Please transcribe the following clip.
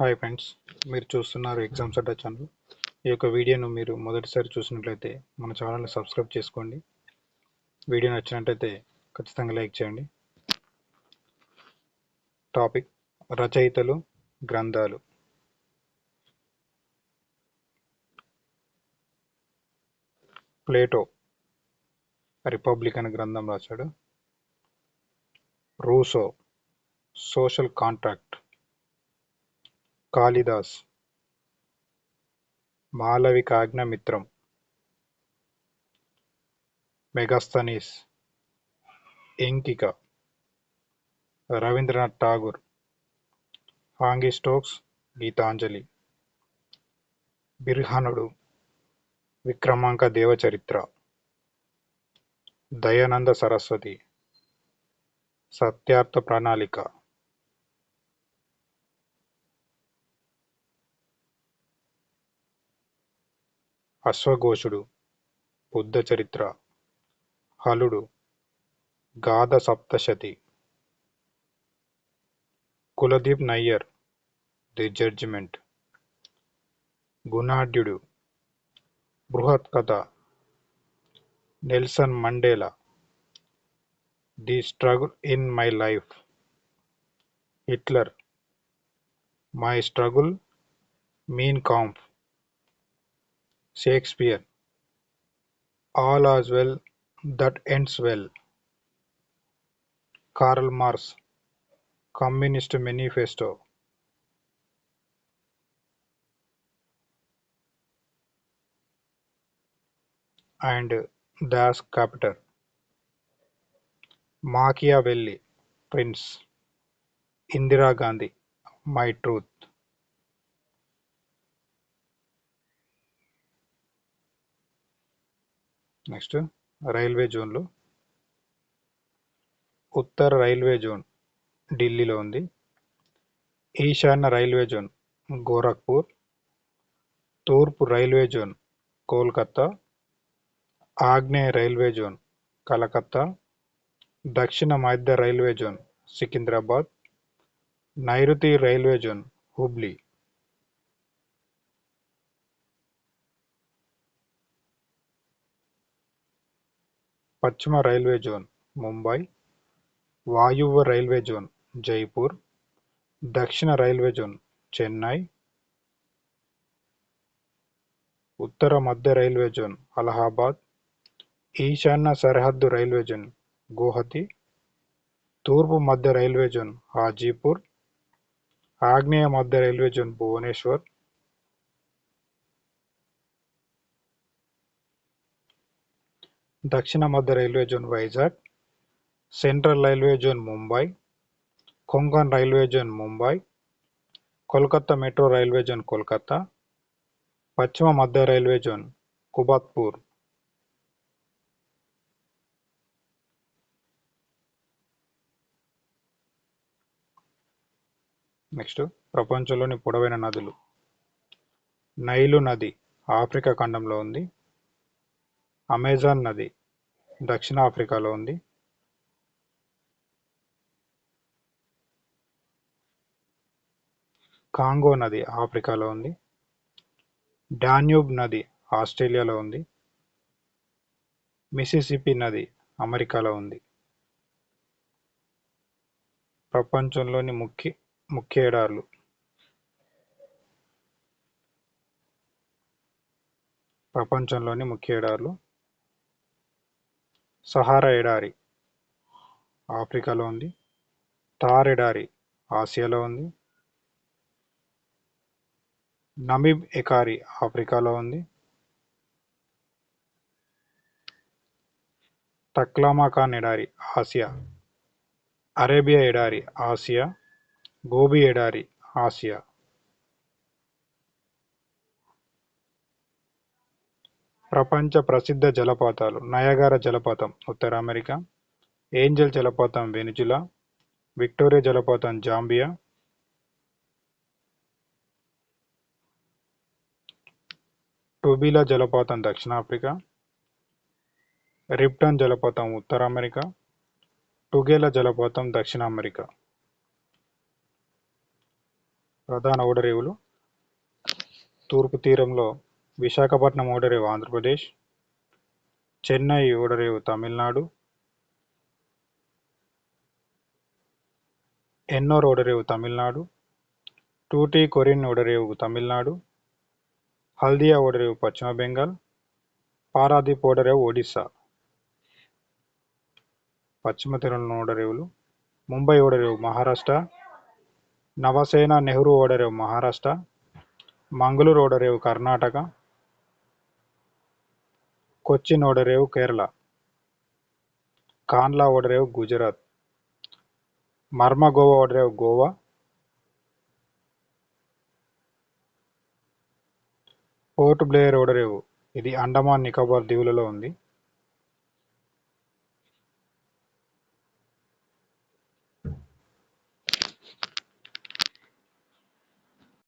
Hi friends మీరు చూస్తున్నారు exams అడ్డా channel ఈ యొక్క వీడియోను మీరు మొదటిసారి చూసినట్లయితే మన ఛానల్ని సబ్స్క్రైబ్ చేసుకోండి. వీడియో నచ్చినట్లయితే ఖచ్చితంగా లైక్ చేయండి. టాపిక్ రచయితలు గ్రంథాలు. ప్లేటో రిపబ్లిక్ అనే గ్రంథం రాశాడు. Rousseau social contract Kalidas. Malavikagnimitram Megasthenes Indica. Rabindranath Tagore. హాంగి స్టోక్స్ గీతాంజలి. బిర్హనుడు. విక్రమాంక దేవచరిత్ర. దయానంద సరస్వతి. సత్యార్థ ప్రణాళిక. అశ్వఘోషుడు బుద్ధ చరిత్ర హలుడు Gatha Saptashati Kuldip Nayar the judgement గుణాఢ్యుడు Brihat Katha Nelson Mandela the struggle in my life Hitler my struggle Mein Kampf. Shakespeare, All as Well that Ends Well, Karl Marx, Communist Manifesto. and Das Kapital. Machiavelli, Prince, Indira Gandhi, My Truth. Next railway జోన్లు. ఉత్తర railway zone ఢిల్లీలో ఉంది. ఈశాన్య railway zone Gorakhpur. తూర్పు railway zone Kolkata. ఆగ్నేయ railway zone Calcutta. దక్షిణ మధ్య railway zone Secunderabad. నైరుతి రైల్వే జోన్ హుబ్లీ. పశ్చిమ రైల్వే జోన్ ముంబై. వాయువ్య రైల్వే జోన్ జైపూర్. దక్షిణ రైల్వే జోన్ చెన్నై. ఉత్తర మధ్య రైల్వే జోన్ అలహాబాద్. ఈశాన్య సరిహద్దు రైల్వే జోన్ గువహతి. తూర్పు మధ్య రైల్వే జోన్ హాజీపూర్. ఆగ్నేయ మధ్య రైల్వే జోన్ భువనేశ్వర్. దక్షిణ మధ్య railway zone Vizag central railway zone Mumbai Konkan railway zone Mumbai Kolkata metro railway zone Kolkata పశ్చిమ మధ్య రైల్వే జోన్ కుబాత్పూర్. నెక్స్ట్ ప్రపంచంలోని పొడవైన నదులు. నైలు నది ఆఫ్రికా ఖండంలో ఉంది. అమెజాన్ నది దక్షిణ ఆఫ్రికాలో ఉంది. కాంగో నది ఆఫ్రికాలో ఉంది. డాన్యూబ్ నది ఆస్ట్రేలియాలో ఉంది. మిసిసిపి నది అమెరికాలో ఉంది. ప్రపంచంలోని ముఖ్య ముఖ్య ఎడార్లు. ప్రపంచంలోని ముఖ్య ఎడార్లు. సహారా ఎడారి ఆఫ్రికాలో ఉంది. థార్ ఎడారి ఆసియాలో ఉంది. నమీబ్ ఎకారి ఆఫ్రికాలో ఉంది. తక్లామాఖాన్ ఎడారి ఆసియా. అరేబియా ఎడారి ఆసియా. గోబీ ఎడారి ఆసియా. ప్రపంచ ప్రసిద్ధ జలపాతాలు. నయగార జలపాతం ఉత్తర అమెరికా. ఏంజల్ జలపాతం వెనుజులా. విక్టోరియా జలపాతం జాంబియా. టుబిలా జలపాతం దక్షిణాఫ్రికా. రిప్టన్ జలపాతం ఉత్తర అమెరికా. టుగేలా జలపాతం దక్షిణ అమెరికా. ప్రధాన ఓడరేవులు. తూర్పు తీరంలో విశాఖపట్నం ఓడరేవు ఆంధ్రప్రదేశ్ చెన్నై ఓడరేవు తమిళనాడు ఎన్నోర్ ఓడరేవు తమిళనాడు టూటీ కొరిన్ ఓడరేవు తమిళనాడు హల్దియా ఓడరేవు పశ్చిమ బెంగాల్ పారాదీప్ ఓడరేవు ఒడిస్సా పశ్చిమ తెలంగాణ ఓడరేవులు ముంబై ఓడరేవు మహారాష్ట్ర నవసేన నెహ్రూ ఓడరేవు మహారాష్ట్ర మంగళూరు ఓడరేవు కర్ణాటక కొచ్చిన్ ఓడరేవు కేరళ కాన్లా ఓడరేవు గుజరాత్ మర్మగోవా ఓడరేవు గోవా పోర్ట్ బ్లేయర్ ఓడరేవు ఇది అండమాన్ నికోబార్ దీవులలో ఉంది.